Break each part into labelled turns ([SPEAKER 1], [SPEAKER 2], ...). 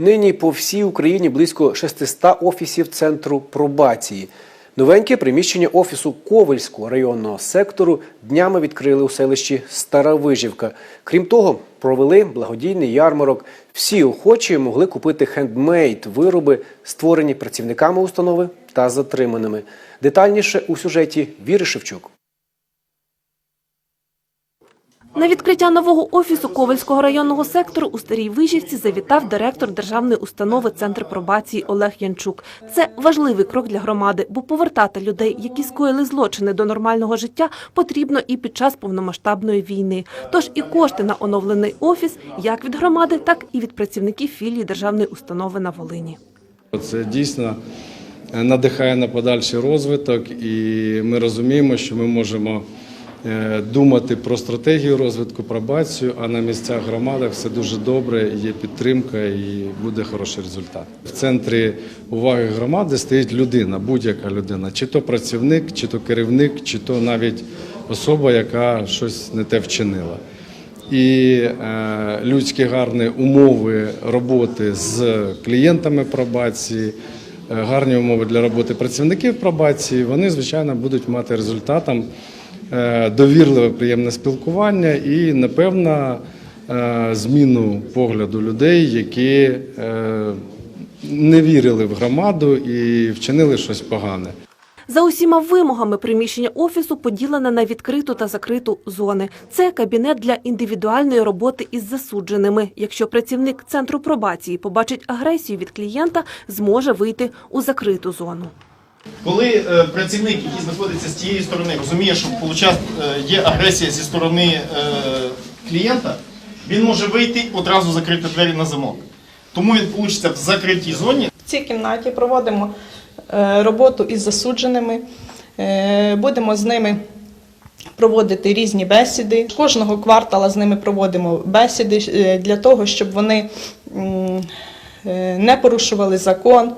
[SPEAKER 1] Нині по всій Україні близько 600 офісів центру пробації. Новеньке приміщення офісу Ковельського районного сектору днями відкрили у селищі Стара Вижівка. Крім того, провели благодійний ярмарок. Всі охочі могли купити хендмейд вироби, створені працівниками установи та затриманими. Детальніше у сюжеті Віри Шевчук.
[SPEAKER 2] На відкриття нового офісу Ковальського районного сектору у Старій Вижівці завітав директор державної установи Центр пробації Олег Янчук. Це важливий крок для громади, бо повертати людей, які скоїли злочини до нормального життя, потрібно і під час повномасштабної війни. Тож і кошти на оновлений офіс як від громади, так і від працівників філії державної установи на Волині.
[SPEAKER 3] Це дійсно надихає на подальший розвиток, і ми розуміємо, що ми можемо е, думати про стратегію розвитку, пробацію, а на місцях громади все дуже добре, є підтримка і буде хороший результат. В центрі уваги громади стоїть людина, будь-яка людина, чи то працівник, чи то керівник, чи то навіть особа, яка щось не те вчинила. І е, людські гарні умови роботи з клієнтами пробації, е, гарні умови для роботи працівників пробації, вони, звичайно, будуть мати результатом. е, довірливе, приємне спілкування і, напевно, е, зміну погляду людей, які е, не вірили в громаду і вчинили щось погане.
[SPEAKER 2] За усіма вимогами приміщення офісу поділене на відкриту та закриту зони. Це кабінет для індивідуальної роботи із засудженими. Якщо працівник центру пробації побачить агресію від клієнта, зможе вийти у закриту зону.
[SPEAKER 4] Коли е, працівник, який знаходиться з тієї сторони, розуміє, що е, є агресія зі сторони е, клієнта, він може вийти одразу закрити двері на замок. Тому він получиться в закритій зоні.
[SPEAKER 5] В цій кімнаті проводимо роботу із засудженими, будемо з ними проводити різні бесіди. Кожного квартала з ними проводимо бесіди для того, щоб вони не порушували закон.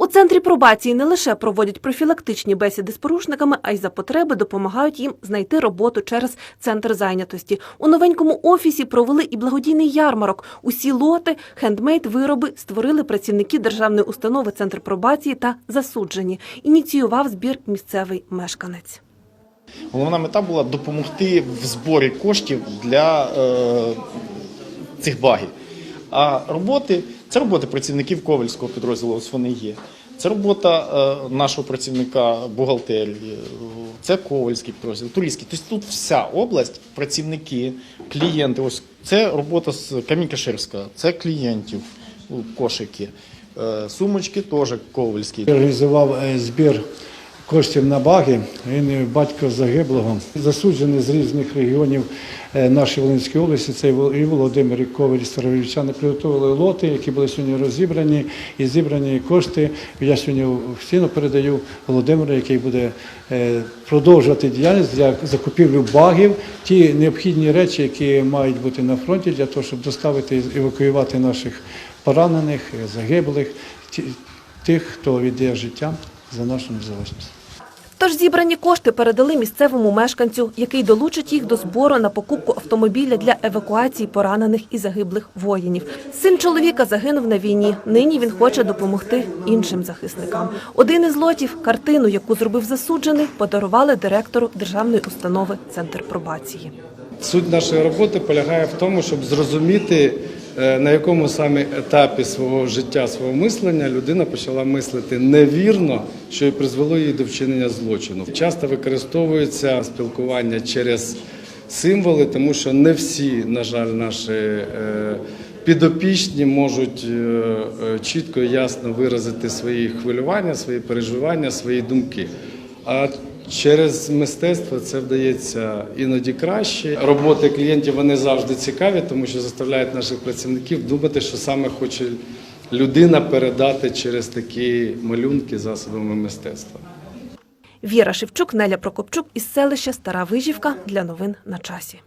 [SPEAKER 2] У центрі пробації не лише проводять профілактичні бесіди з порушниками, а й за потреби допомагають їм знайти роботу через центр зайнятості. У новенькому офісі провели і благодійний ярмарок. Усі лоти, хендмейд вироби створили працівники державної установи Центр пробації та засуджені. Ініціював збір місцевий мешканець.
[SPEAKER 4] Головна мета була допомогти в зборі коштів для е, цих багів. А роботи це робота працівників Ковальського підрозділу, ось вони є. Це робота е, нашого працівника бухгалтерії, це Ковальський підрозділ, Турійський. Тобто тут вся область, працівники, клієнти. Ось це робота з Камінь-Каширська, це клієнтів, кошики. Е, Сумочки теж ковальські.
[SPEAKER 6] Організував е, збір коштів на баги. Він батько загиблого, засуджений з різних регіонів е, нашої Волинської області. Це і Володимир і Коваль, і Старовільчани приготували лоти, які були сьогодні розібрані, і зібрані кошти. Я сьогодні офіційно передаю Володимиру, який буде е, продовжувати діяльність для закупівлі багів, ті необхідні речі, які мають бути на фронті для того, щоб доставити і евакуювати наших поранених, загиблих, тих, хто віддає життя за нашу незалежність.
[SPEAKER 2] Тож зібрані кошти передали місцевому мешканцю, який долучить їх до збору на покупку автомобіля для евакуації поранених і загиблих воїнів. Син чоловіка загинув на війні. Нині він хоче допомогти іншим захисникам. Один із лотів, картину, яку зробив засуджений, подарували директору державної установи Центр пробації.
[SPEAKER 3] Суть нашої роботи полягає в тому, щоб зрозуміти, на якому саме етапі свого життя, свого мислення людина почала мислити невірно, що і призвело її до вчинення злочину. Часто використовується спілкування через символи, тому що не всі, на жаль, наші е, підопічні можуть е, е, чітко і ясно виразити свої хвилювання, свої переживання, свої думки. А через мистецтво це вдається іноді краще. Роботи клієнтів вони завжди цікаві, тому що заставляють наших працівників думати, що саме хоче людина передати через такі малюнки засобами мистецтва.
[SPEAKER 2] Віра Шевчук, Неля Прокопчук із селища Стара Вижівка для новин на часі.